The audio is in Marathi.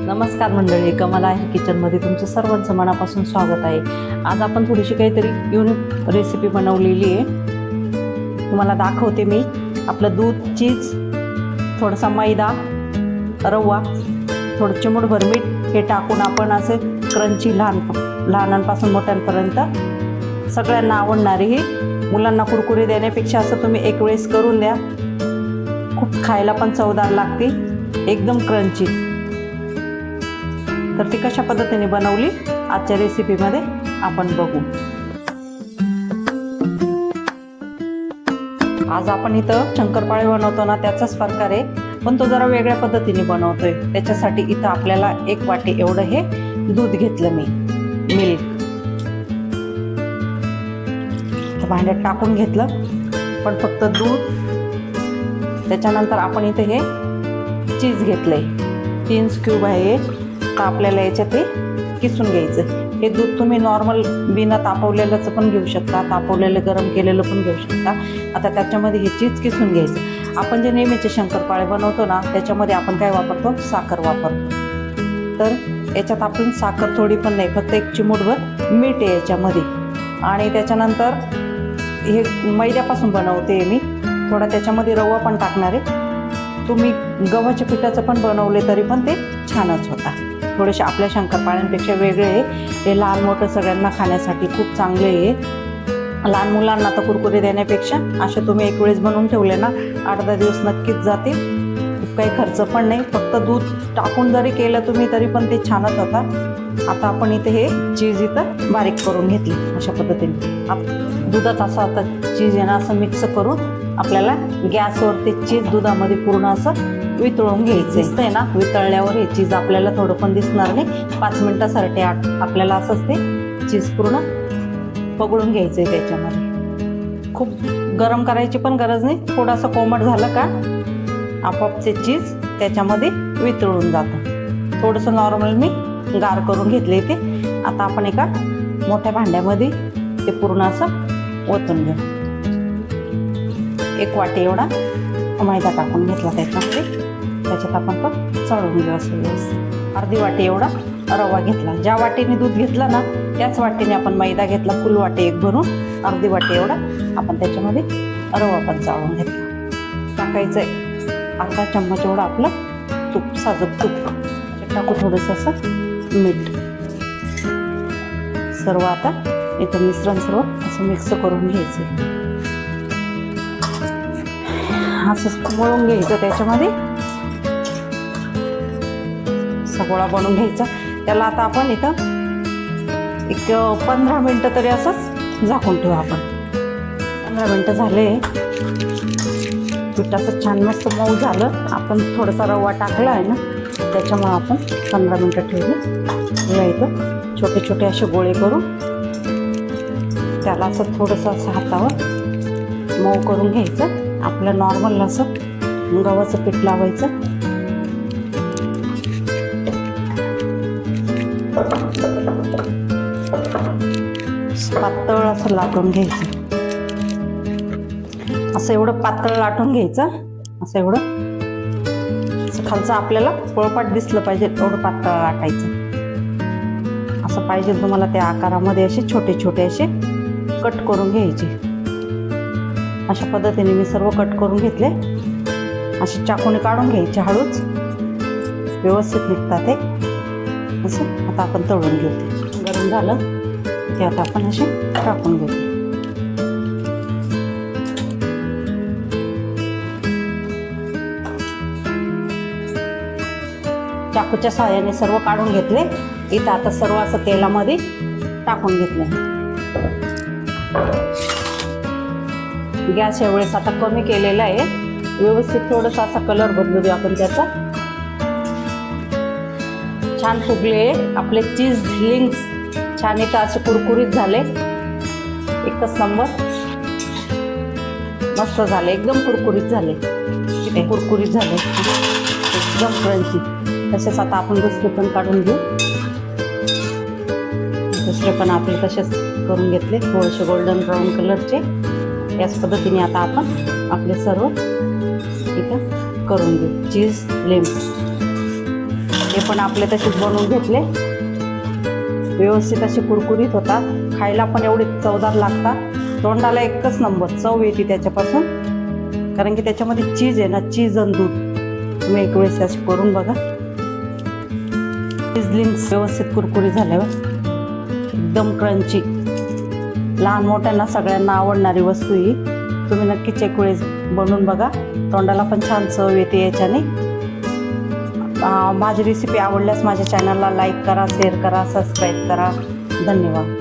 नमस्कार मंडळी कमला आहे किचनमध्ये. तुमचं सर्वांचं मनापासून स्वागत आहे. आज आपण थोडीशी काहीतरी युनिक रेसिपी बनवलेली आहे. तुम्हाला दाखवते मी. आपलं दूध चीज थोडासा मैदा रवा थोडं चिमूटभर मीठ हे टाकून आपण असे क्रंची लहान लहानांपासून मोठ्यांपर्यंत सगळ्यांना आवडणारी ही मुलांना कुरकुरे देण्यापेक्षा असं तुम्ही एक वेळेस करून द्या. खूप खायला पण चवदार लागते. एकदम क्रंची तर ती कशा पद्धतीने बनवली आजच्या रेसिपीमध्ये आपण बघू. आज आपण इथं शंकरपाळे बनवतो ना त्याचाच प्रकार आहे. पण तो जरा वेगळ्या पद्धतीने बनवतोय. त्याच्यासाठी इथं आपल्याला एक वाटी एवढं हे दूध घेतलं मी. मिल्क भांड्यात टाकून घेतलं. पण फक्त दूध. त्याच्यानंतर आपण इथे हे चीज घेतलंय. तीन स्क्यूब आहे आता आपल्याला याच्यात हे किसून घ्यायचं. हे दूध तुम्ही नॉर्मल बिना तापवलेलंच पण घेऊ शकता तापवलेलं गरम केलेलं पण घेऊ शकता. आता त्याच्यामध्ये हे चीज किसून घ्यायचं. आपण जे नेहमीचे शंकरपाळे बनवतो ना त्याच्यामध्ये आपण काय वापरतो? साखर वापरतो. तर याच्यात आपण साखर थोडी पण नाही फक्त एक चिमूटभर मीठ आहे याच्यामध्ये. आणि त्याच्यानंतर हे मैद्यापासून बनवते मी. थोडा त्याच्यामध्ये रवा पण टाकणार आहे. तुम्ही गव्हाच्या पिठाचं पण बनवले तरी पण ते छानच होतं थोडेसे आपल्या शंकरपाळ्यांपेक्षा वेगळे आहे. हे लहान मोठं सगळ्यांना खाण्यासाठी खूप चांगले आहे. लहान मुलांना तर कुरकुरे देण्यापेक्षा असे तुम्ही एक वेळेस बनवून ठेवले ना आठ दहा दिवस नक्कीच जातील. खूप काही खर्च पण नाही फक्त दूध टाकून जरी केलं तुम्ही तरी पण ते छानच होता. आता आपण इथे हे चीज इथं बारीक करून घेतली अशा पद्धतीने. आप- दुधात असं आता चीज आहे ना असं मिक्स करून आपल्याला गॅसवर ते चीज दुधामध्ये पूर्ण असं वितळून घ्यायचं. दिसतंय ना? वितळल्यावर हे चीज आपल्याला थोडं पण दिसणार नाही. पाच मिनिटासाठी आपल्याला असंच ते चीज पूर्ण पगळून घ्यायचंय त्याच्यामध्ये. खूप गरम करायची पण गरज नाही. थोडंसं कोमट झालं का आपोआप ते चीज त्याच्यामध्ये वितळून जातं. थोडंसं नॉर्मल मी गार करून घेतले ते आता आपण एका मोठ्या भांड्यामध्ये ते पूर्ण असं ओतून घेऊ. एक वाटी एवढा मैदा टाकून घेतला त्याच्यामध्ये. त्याच्यात आपण पण चढवून घेऊ असं व्यवस्थित. अर्धी वाटी एवढा रवा घेतला. ज्या वाटीने दूध घेतलं ना त्याच वाटीने आपण मैदा घेतला फुल वाटी एक भरून अर्धी वाटी एवढा आपण त्याच्यामध्ये रवा पण चाळून घेतला. टाकायचं अर्धा चम्मच एवढा आपलं तूप साजूक तूप. टाकू थोडंसं असं मीठ. सर्व आता इथं मिश्रण सर्व असं मिक्स करून घ्यायचं असं मळून घ्यायचं त्याच्यामध्ये. गोळा बनवून घ्यायचा. त्याला आता आपण इथं एक पंधरा मिनटं तरी असंच झाकून ठेवू आपण. पंधरा मिनटं झाले. पीठ असं छान मस्त मऊ झालं. आपण थोडासा रवा टाकला आहे ना त्याच्यामुळं आपण पंधरा मिनटं ठेवली. या इथं छोटे छोटे असे गोळे करून त्याला असं थोडंसं असं हातावर मऊ करून घ्यायचं. आपलं नॉर्मल असं गव्हाचं पीठ लावायचं. पातळ असं लाटून घ्यायचं. असं एवढं पातळ लाटून घ्यायचं. असं एवढं. असं खालचं आपल्याला पोळपाट दिसलं पाहिजे एवढं पातळ लाटायचं. असं पाहिजे तुम्हाला त्या आकारामध्ये असे छोटे छोटे असे कट करून घ्यायचे. अशा पद्धतीने मी सर्व कट करून घेतले. असे चाकूने काढून घ्यायचे हळूच. व्यवस्थित निघतात ते. असं आता आपण तळून घेऊ. ते गरम झालं. ते आता आपण असे टाकून घेऊ चाकूच्या सहाय्याने सर्व काढून घेतले इथं आता सर्व असं तेलामध्ये टाकून घेतले गॅस यावेळेस आता कमी केलेला आहे व्यवस्थित थोडंसं असा कलर बदलू देऊ आपण त्याचा छान फुगले आपले चीज लिंक्स छान इथं असे कुरकुरीत झाले. एकच नंबर. मस्त झाले एकदम कुरकुरीत झाले. किती कुरकुरीत झाले. एकदम क्रंची तसेच आता आपण दुसरे पण काढून घेऊ. दुसरे पण आपले तसेच करून घेतले. थोडेसे गोल्डन ब्राऊन कलरचे याच पद्धतीने आता आपण आपले सर्व इथं करून घेऊ. चीज लिंब हे पण आपले तसेच बनवून घेतले. व्यवस्थित असे कुरकुरीत होतात खायला पण एवढे चवदार लागतात तोंडाला एकच नंबर चव येते त्याच्यापासून. कारण की त्याच्यामध्ये चीज आहे ना चीज आणि दूध. तुम्ही एक वेळेस अशी करून बघा. चिजलिंग्स व्यवस्थित कुरकुरी झाल्यावर एकदम क्रंची लहान मोठ्यांना सगळ्यांना आवडणारी वस्तू ही. तुम्ही नक्कीच एक वेळेस बनवून बघा. तोंडाला पण छान चव येते याच्याने. माझी रेसिपी आवडल्यास माझ्या चॅनलला लाईक करा शेअर करा सबस्क्राईब करा. धन्यवाद.